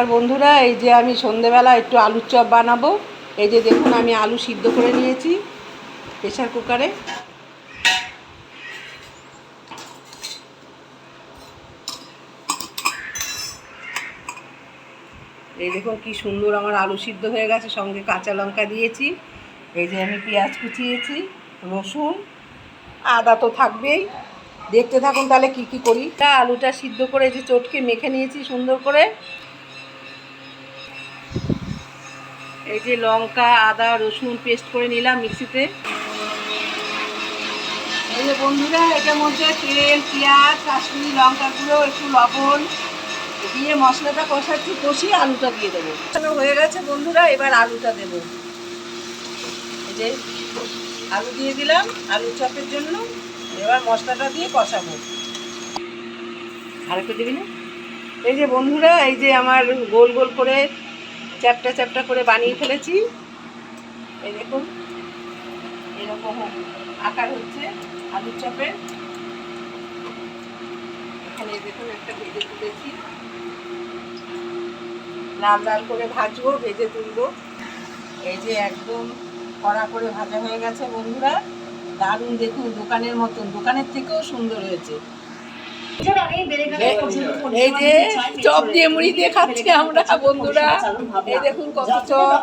আর বন্ধুরা, এই যে আমি সন্ধেবেলা একটু আলুর চপ বানাবো। এই যে দেখুন, আমি আলু সিদ্ধ করে নিয়েছি প্রেশার কুকারে। এই দেখুন, কি সুন্দর আমার আলু সিদ্ধ হয়ে গেছে। সঙ্গে কাঁচা লঙ্কা দিয়েছি। এই যে আমি পেঁয়াজ কুচিয়েছি, রসুন, আদা তো থাকবেই। দেখতে থাকুন তাহলে কি কি করি। আলুটা সিদ্ধ করে যে চটকে মেখে নিয়েছি সুন্দর করে। এই যে লঙ্কা, আদা, রসুন পেস্ট করে নিলাম মিক্সিতে। এই যে বন্ধুরা, এটার মধ্যে তেল, পেঁয়াজ, কাশ্মীরি লঙ্কা গুঁড়ো, একটু লবণ দিয়ে মশলাটা কষাচ্ছি, কষিয়ে আলুটা দিয়ে দেবো। হয়ে গেছে বন্ধুরা, এবার আলুটা দেবো। এই যে আলু দিয়ে দিলাম আলু চপের জন্য। এবার মশলাটা দিয়ে কষাবো। আর একটু দিবি না? এই যে বন্ধুরা, এই যে আমার গোল গোল করে চ্যাপটা চ্যাপটা করে বানিয়ে ফেলেছি। এই দেখুন, এরকম আকার হচ্ছে আলুর চপের এখানে দেখুন একটা ভেজে তুলেছি। লাল লাল করে ভাজবো, ভেজে তুলবো। এই যে একদম কড়া করে ভাজা হয়ে গেছে বন্ধুরা। দারুণ দেখুন, দোকানের মতন, দোকানের থেকেও সুন্দর হয়েছে। এই যে চপ দিয়ে মুড়ি দিয়ে খাচ্ছি আমরা বন্ধুরা। এই দেখুন কত চপ।